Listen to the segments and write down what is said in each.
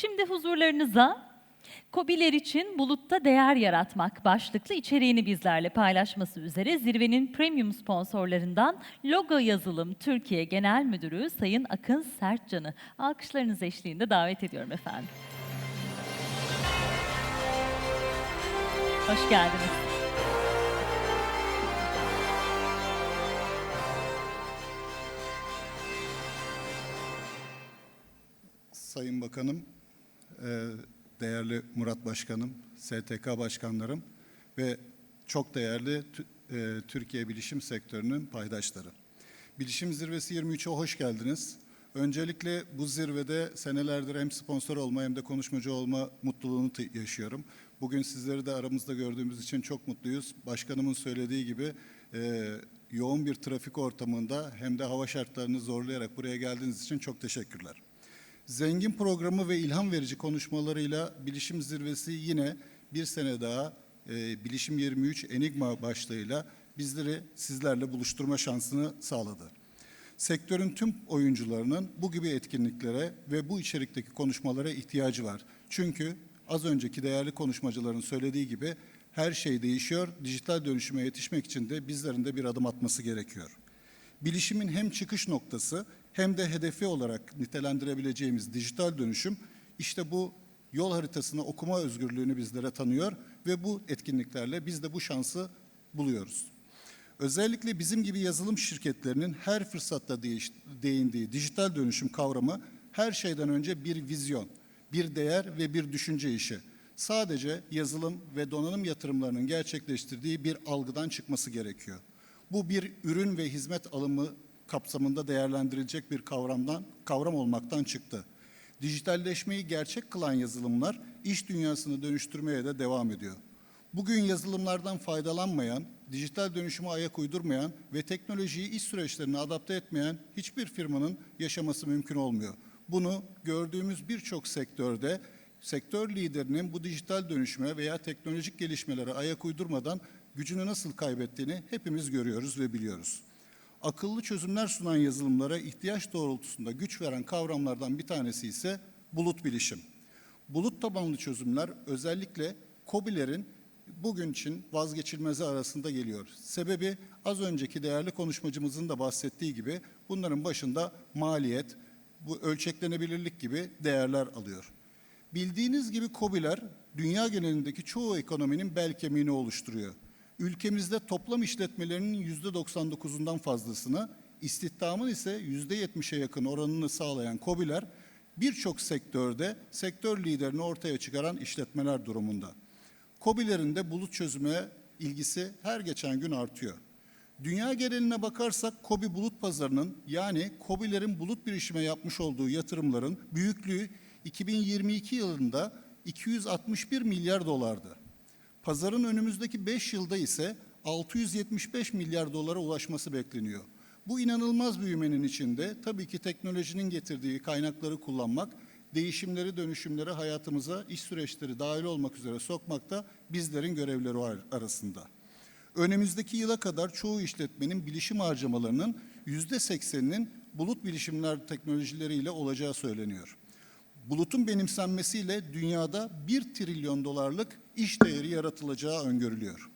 Şimdi huzurlarınıza KOBİ'ler için bulutta değer yaratmak başlıklı içeriğini bizlerle paylaşması üzere zirvenin premium sponsorlarından Logo Yazılım Türkiye Genel Müdürü Sayın Akın Sertcan'ı alkışlarınız eşliğinde davet ediyorum efendim. Hoş geldiniz. Sayın Bakanım, değerli Murat Başkanım, STK Başkanlarım ve çok değerli e, Türkiye bilişim sektörünün paydaşları. Bilişim Zirvesi 23'e hoş geldiniz. Öncelikle bu zirvede senelerdir hem sponsor olma hem de konuşmacı olma mutluluğunu yaşıyorum. Bugün sizleri de aramızda gördüğümüz için çok mutluyuz. Başkanımın söylediği gibi e, yoğun bir trafik ortamında hem de hava şartlarını zorlayarak buraya geldiğiniz için çok teşekkürler. Zengin programı ve ilham verici konuşmalarıyla Bilişim Zirvesi yine bir sene daha e, Bilişim 23 Enigma başlığıyla bizleri sizlerle buluşturma şansını sağladı. Sektörün tüm oyuncularının bu gibi etkinliklere ve bu içerikteki konuşmalara ihtiyacı var. Çünkü az önceki değerli konuşmacıların söylediği gibi her şey değişiyor. Dijital dönüşüme yetişmek için de bizlerin de bir adım atması gerekiyor bilişimin hem çıkış noktası hem de hedefi olarak nitelendirebileceğimiz dijital dönüşüm işte bu yol haritasını okuma özgürlüğünü bizlere tanıyor ve bu etkinliklerle biz de bu şansı buluyoruz. Özellikle bizim gibi yazılım şirketlerinin her fırsatta değindiği dijital dönüşüm kavramı her şeyden önce bir vizyon, bir değer ve bir düşünce işi. Sadece yazılım ve donanım yatırımlarının gerçekleştirdiği bir algıdan çıkması gerekiyor. Bu bir ürün ve hizmet alımı kapsamında değerlendirilecek bir kavramdan kavram olmaktan çıktı. Dijitalleşmeyi gerçek kılan yazılımlar iş dünyasını dönüştürmeye de devam ediyor. Bugün yazılımlardan faydalanmayan, dijital dönüşüme ayak uydurmayan ve teknolojiyi iş süreçlerine adapte etmeyen hiçbir firmanın yaşaması mümkün olmuyor. Bunu gördüğümüz birçok sektörde sektör liderinin bu dijital dönüşüme veya teknolojik gelişmelere ayak uydurmadan gücünü nasıl kaybettiğini hepimiz görüyoruz ve biliyoruz. Akıllı çözümler sunan yazılımlara ihtiyaç doğrultusunda güç veren kavramlardan bir tanesi ise bulut bilişim. Bulut tabanlı çözümler özellikle KOBİ'lerin bugün için vazgeçilmezi arasında geliyor. Sebebi az önceki değerli konuşmacımızın da bahsettiği gibi bunların başında maliyet, bu ölçeklenebilirlik gibi değerler alıyor. Bildiğiniz gibi KOBİ'ler dünya genelindeki çoğu ekonominin bel kemiğini oluşturuyor. Ülkemizde toplam işletmelerinin yüzde 99'undan fazlasını, istihdamın ise yüzde 70'e yakın oranını sağlayan KOBİ'ler birçok sektörde sektör liderini ortaya çıkaran işletmeler durumunda. KOBİ'lerin de bulut çözüme ilgisi her geçen gün artıyor. Dünya geneline bakarsak KOBİ bulut pazarının yani KOBİ'lerin bulut bilişime yapmış olduğu yatırımların büyüklüğü 2022 yılında 261 milyar dolardı. Pazarın önümüzdeki 5 yılda ise 675 milyar dolara ulaşması bekleniyor. Bu inanılmaz büyümenin içinde tabii ki teknolojinin getirdiği kaynakları kullanmak, değişimleri, dönüşümleri hayatımıza, iş süreçleri dahil olmak üzere sokmakta bizlerin görevleri arasında. Önümüzdeki yıla kadar çoğu işletmenin bilişim harcamalarının yüzde sekseninin bulut bilişimler teknolojileriyle olacağı söyleniyor. Bulutun benimsenmesiyle dünyada 1 trilyon dolarlık iş değeri yaratılacağı öngörülüyor.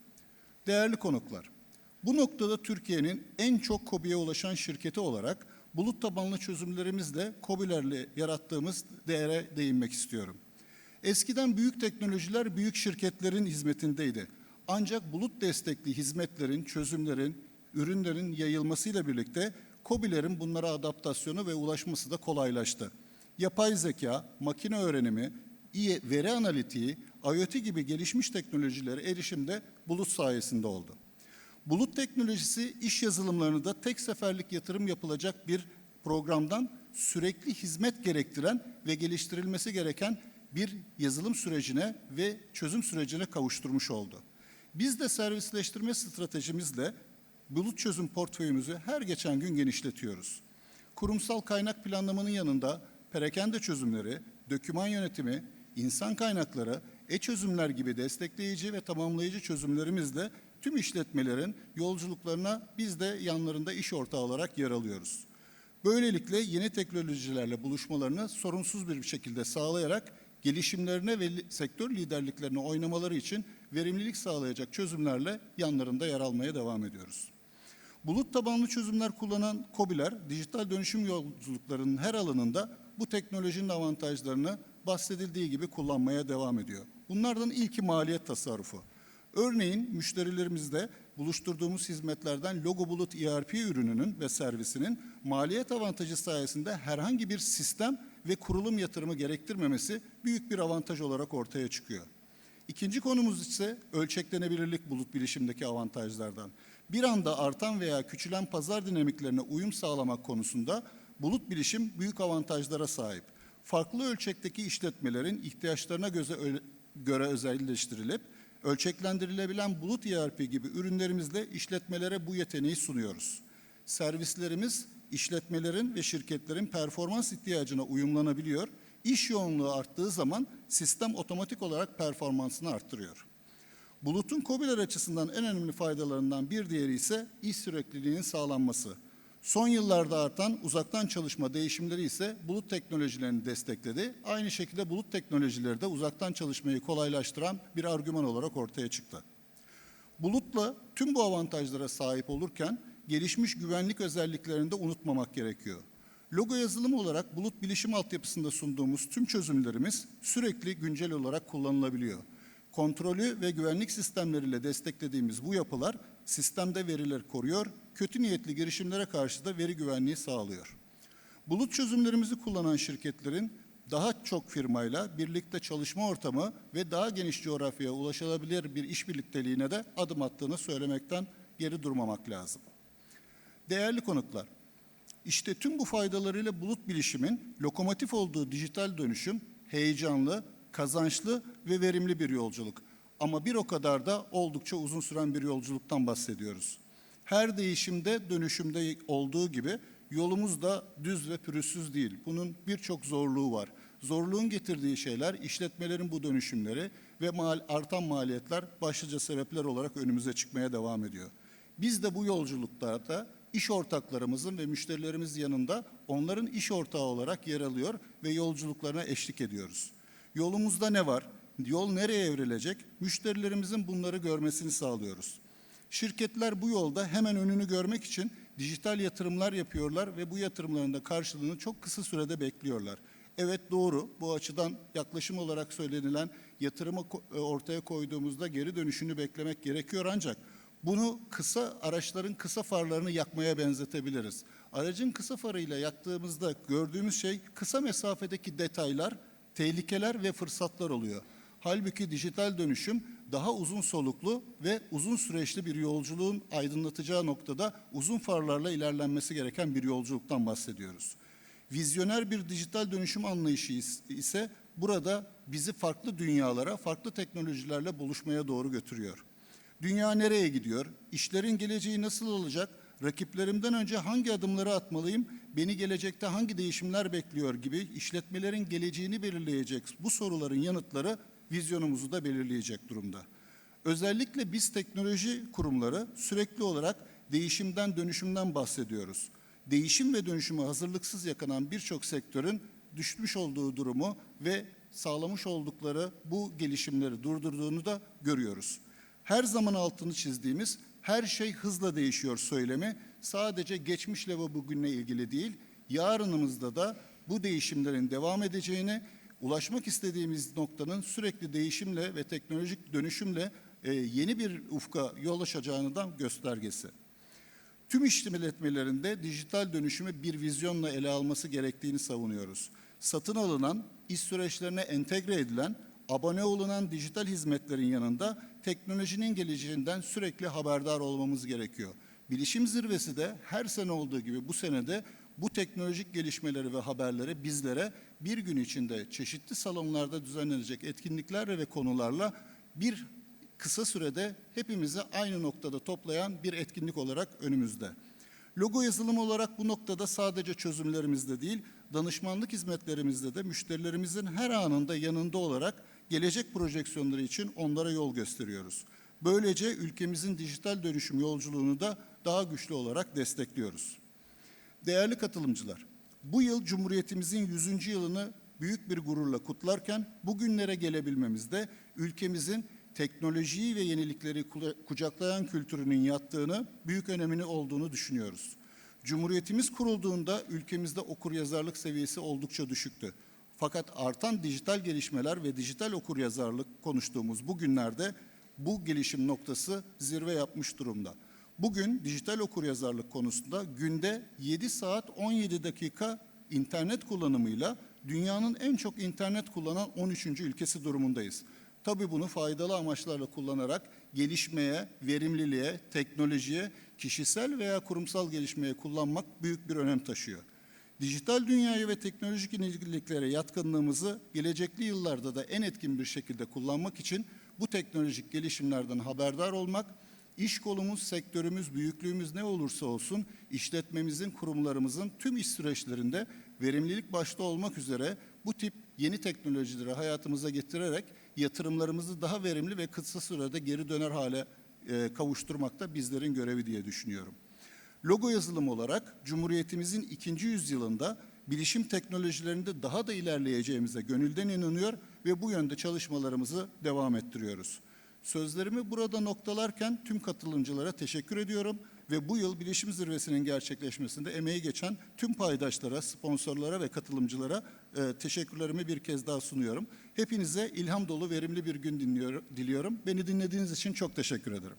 Değerli konuklar, bu noktada Türkiye'nin en çok KOBİ'ye ulaşan şirketi olarak bulut tabanlı çözümlerimizle KOBİ'lerle yarattığımız değere değinmek istiyorum. Eskiden büyük teknolojiler büyük şirketlerin hizmetindeydi. Ancak bulut destekli hizmetlerin, çözümlerin, ürünlerin yayılmasıyla birlikte KOBİ'lerin bunlara adaptasyonu ve ulaşması da kolaylaştı. Yapay zeka, makine öğrenimi, veri analitiği, IoT gibi gelişmiş teknolojilere erişimde bulut sayesinde oldu. Bulut teknolojisi iş yazılımlarını da tek seferlik yatırım yapılacak bir programdan sürekli hizmet gerektiren ve geliştirilmesi gereken bir yazılım sürecine ve çözüm sürecine kavuşturmuş oldu. Biz de servisleştirme stratejimizle bulut çözüm portföyümüzü her geçen gün genişletiyoruz. Kurumsal kaynak planlamanın yanında perakende çözümleri, döküman yönetimi, insan kaynakları, e-çözümler gibi destekleyici ve tamamlayıcı çözümlerimizle tüm işletmelerin yolculuklarına biz de yanlarında iş ortağı olarak yer alıyoruz. Böylelikle yeni teknolojilerle buluşmalarını sorunsuz bir şekilde sağlayarak gelişimlerine ve sektör liderliklerine oynamaları için verimlilik sağlayacak çözümlerle yanlarında yer almaya devam ediyoruz. Bulut tabanlı çözümler kullanan KOBİ'ler dijital dönüşüm yolculuklarının her alanında bu teknolojinin avantajlarını bahsedildiği gibi kullanmaya devam ediyor. Bunlardan ilki maliyet tasarrufu. Örneğin müşterilerimizde buluşturduğumuz hizmetlerden Logo Bulut ERP ürününün ve servisinin maliyet avantajı sayesinde herhangi bir sistem ve kurulum yatırımı gerektirmemesi büyük bir avantaj olarak ortaya çıkıyor. İkinci konumuz ise ölçeklenebilirlik bulut bilişimdeki avantajlardan. Bir anda artan veya küçülen pazar dinamiklerine uyum sağlamak konusunda bulut bilişim büyük avantajlara sahip. Farklı ölçekteki işletmelerin ihtiyaçlarına göze, göre özelleştirilip ölçeklendirilebilen bulut ERP gibi ürünlerimizle işletmelere bu yeteneği sunuyoruz. Servislerimiz işletmelerin ve şirketlerin performans ihtiyacına uyumlanabiliyor. İş yoğunluğu arttığı zaman sistem otomatik olarak performansını arttırıyor. Bulutun KOBİ'ler açısından en önemli faydalarından bir diğeri ise iş sürekliliğinin sağlanması. Son yıllarda artan uzaktan çalışma değişimleri ise bulut teknolojilerini destekledi. Aynı şekilde bulut teknolojileri de uzaktan çalışmayı kolaylaştıran bir argüman olarak ortaya çıktı. Bulutla tüm bu avantajlara sahip olurken gelişmiş güvenlik özelliklerini de unutmamak gerekiyor. Logo yazılımı olarak bulut bilişim altyapısında sunduğumuz tüm çözümlerimiz sürekli güncel olarak kullanılabiliyor. Kontrolü ve güvenlik sistemleriyle desteklediğimiz bu yapılar sistemde verileri koruyor, kötü niyetli girişimlere karşı da veri güvenliği sağlıyor. Bulut çözümlerimizi kullanan şirketlerin daha çok firmayla birlikte çalışma ortamı ve daha geniş coğrafyaya ulaşılabilir bir iş birlikteliğine de adım attığını söylemekten geri durmamak lazım. Değerli konuklar, işte tüm bu faydalarıyla bulut bilişimin lokomotif olduğu dijital dönüşüm heyecanlı, kazançlı ve verimli bir yolculuk. Ama bir o kadar da oldukça uzun süren bir yolculuktan bahsediyoruz. Her değişimde, dönüşümde olduğu gibi yolumuz da düz ve pürüzsüz değil. Bunun birçok zorluğu var. Zorluğun getirdiği şeyler işletmelerin bu dönüşümleri ve mal, artan maliyetler başlıca sebepler olarak önümüze çıkmaya devam ediyor. Biz de bu yolculuklarda iş ortaklarımızın ve müşterilerimiz yanında onların iş ortağı olarak yer alıyor ve yolculuklarına eşlik ediyoruz. Yolumuzda ne var? Yol nereye evrilecek? Müşterilerimizin bunları görmesini sağlıyoruz. Şirketler bu yolda hemen önünü görmek için dijital yatırımlar yapıyorlar ve bu yatırımların da karşılığını çok kısa sürede bekliyorlar. Evet doğru. Bu açıdan yaklaşım olarak söylenilen yatırımı e, ortaya koyduğumuzda geri dönüşünü beklemek gerekiyor ancak bunu kısa araçların kısa farlarını yakmaya benzetebiliriz. Aracın kısa farıyla yaktığımızda gördüğümüz şey kısa mesafedeki detaylar, tehlikeler ve fırsatlar oluyor. Halbuki dijital dönüşüm daha uzun soluklu ve uzun süreçli bir yolculuğun aydınlatacağı noktada uzun farlarla ilerlenmesi gereken bir yolculuktan bahsediyoruz. Vizyoner bir dijital dönüşüm anlayışı is- ise burada bizi farklı dünyalara, farklı teknolojilerle buluşmaya doğru götürüyor. Dünya nereye gidiyor? İşlerin geleceği nasıl olacak? Rakiplerimden önce hangi adımları atmalıyım? Beni gelecekte hangi değişimler bekliyor gibi işletmelerin geleceğini belirleyecek bu soruların yanıtları vizyonumuzu da belirleyecek durumda. Özellikle biz teknoloji kurumları sürekli olarak değişimden, dönüşümden bahsediyoruz. Değişim ve dönüşümü hazırlıksız yakalanan birçok sektörün düşmüş olduğu durumu ve sağlamış oldukları bu gelişimleri durdurduğunu da görüyoruz. Her zaman altını çizdiğimiz her şey hızla değişiyor söylemi sadece geçmişle ve bugünle ilgili değil, yarınımızda da bu değişimlerin devam edeceğini, ulaşmak istediğimiz noktanın sürekli değişimle ve teknolojik dönüşümle e, yeni bir ufka yol açacağını da göstergesi. Tüm işletmelerinde dijital dönüşümü bir vizyonla ele alması gerektiğini savunuyoruz. Satın alınan, iş süreçlerine entegre edilen, abone olunan dijital hizmetlerin yanında teknolojinin geleceğinden sürekli haberdar olmamız gerekiyor. Bilişim zirvesi de her sene olduğu gibi bu senede bu teknolojik gelişmeleri ve haberleri bizlere bir gün içinde çeşitli salonlarda düzenlenecek etkinliklerle ve konularla bir kısa sürede hepimizi aynı noktada toplayan bir etkinlik olarak önümüzde. Logo yazılımı olarak bu noktada sadece çözümlerimizde değil, danışmanlık hizmetlerimizde de müşterilerimizin her anında yanında olarak gelecek projeksiyonları için onlara yol gösteriyoruz. Böylece ülkemizin dijital dönüşüm yolculuğunu da daha güçlü olarak destekliyoruz. Değerli katılımcılar, bu yıl Cumhuriyetimizin 100. yılını büyük bir gururla kutlarken bugünlere gelebilmemizde ülkemizin teknolojiyi ve yenilikleri kucaklayan kültürünün yattığını, büyük önemini olduğunu düşünüyoruz. Cumhuriyetimiz kurulduğunda ülkemizde okuryazarlık seviyesi oldukça düşüktü. Fakat artan dijital gelişmeler ve dijital okuryazarlık konuştuğumuz bu günlerde bu gelişim noktası zirve yapmış durumda. Bugün dijital okuryazarlık konusunda günde 7 saat 17 dakika internet kullanımıyla dünyanın en çok internet kullanan 13. ülkesi durumundayız. Tabii bunu faydalı amaçlarla kullanarak gelişmeye, verimliliğe, teknolojiye, kişisel veya kurumsal gelişmeye kullanmak büyük bir önem taşıyor. Dijital dünyayı ve teknolojik yeniliklere yatkınlığımızı gelecekli yıllarda da en etkin bir şekilde kullanmak için bu teknolojik gelişimlerden haberdar olmak, iş kolumuz, sektörümüz, büyüklüğümüz ne olursa olsun işletmemizin, kurumlarımızın tüm iş süreçlerinde verimlilik başta olmak üzere bu tip yeni teknolojileri hayatımıza getirerek yatırımlarımızı daha verimli ve kısa sürede geri döner hale e, kavuşturmak da bizlerin görevi diye düşünüyorum. Logo yazılım olarak Cumhuriyetimizin ikinci yüzyılında bilişim teknolojilerinde daha da ilerleyeceğimize gönülden inanıyor ve bu yönde çalışmalarımızı devam ettiriyoruz. Sözlerimi burada noktalarken tüm katılımcılara teşekkür ediyorum ve bu yıl bilişim zirvesinin gerçekleşmesinde emeği geçen tüm paydaşlara, sponsorlara ve katılımcılara e, teşekkürlerimi bir kez daha sunuyorum. Hepinize ilham dolu verimli bir gün diliyorum. Beni dinlediğiniz için çok teşekkür ederim.